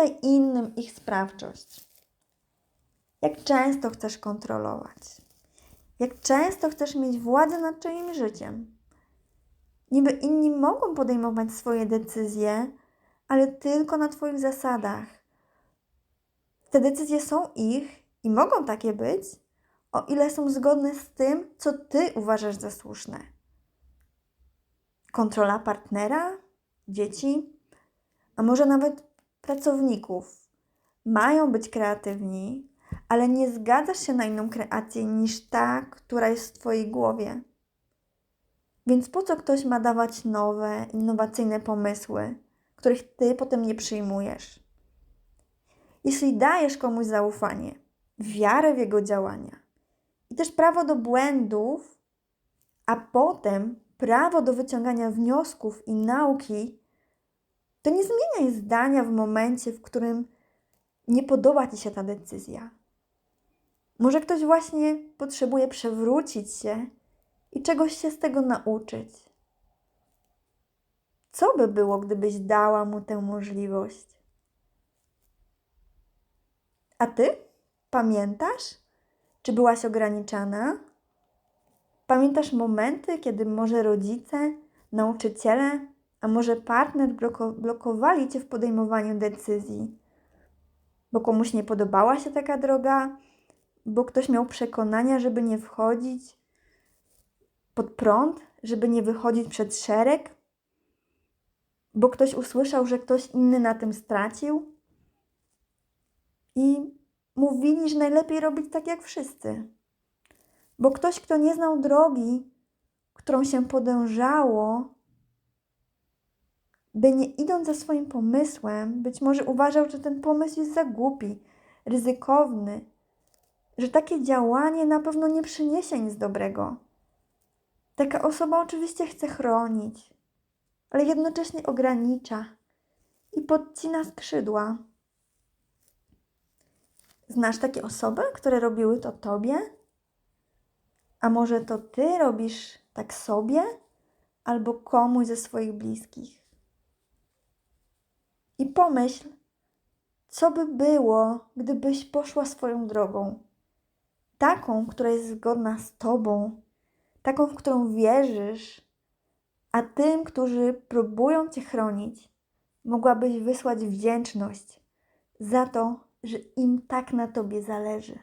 Oddaj innym ich sprawczość. Jak często chcesz kontrolować? Jak często chcesz mieć władzę nad czyimś życiem? Niby inni mogą podejmować swoje decyzje, ale tylko na Twoich zasadach. Te decyzje są ich i mogą takie być, o ile są zgodne z tym, co Ty uważasz za słuszne. Kontrola partnera, dzieci, a może nawet pracowników mają być kreatywni, ale nie zgadzasz się na inną kreację niż ta, która jest w Twojej głowie. Więc po co ktoś ma dawać nowe, innowacyjne pomysły, których Ty potem nie przyjmujesz? Jeśli dajesz komuś zaufanie, wiarę w jego działania i też prawo do błędów, a potem prawo do wyciągania wniosków i nauki, to nie zmieniaj zdania w momencie, w którym nie podoba Ci się ta decyzja. Może ktoś właśnie potrzebuje przewrócić się i czegoś się z tego nauczyć. Co by było, gdybyś dała mu tę możliwość? A ty pamiętasz, czy byłaś ograniczana? Pamiętasz momenty, kiedy może rodzice, nauczyciele, a może partner bloko- blokowali cię w podejmowaniu decyzji? Bo komuś nie podobała się taka droga, bo ktoś miał przekonania, żeby nie wchodzić pod prąd, żeby nie wychodzić przed szereg, bo ktoś usłyszał, że ktoś inny na tym stracił i mówili, że najlepiej robić tak jak wszyscy. Bo ktoś, kto nie znał drogi, którą się podążało, by nie idąc za swoim pomysłem, być może uważał, że ten pomysł jest za głupi, ryzykowny, że takie działanie na pewno nie przyniesie nic dobrego. Taka osoba oczywiście chce chronić, ale jednocześnie ogranicza i podcina skrzydła. Znasz takie osoby, które robiły to tobie? A może to ty robisz tak sobie albo komuś ze swoich bliskich? I pomyśl, co by było, gdybyś poszła swoją drogą. Taką, która jest zgodna z Tobą, taką, w którą wierzysz, a tym, którzy próbują Cię chronić, mogłabyś wysłać wdzięczność za to, że im tak na Tobie zależy.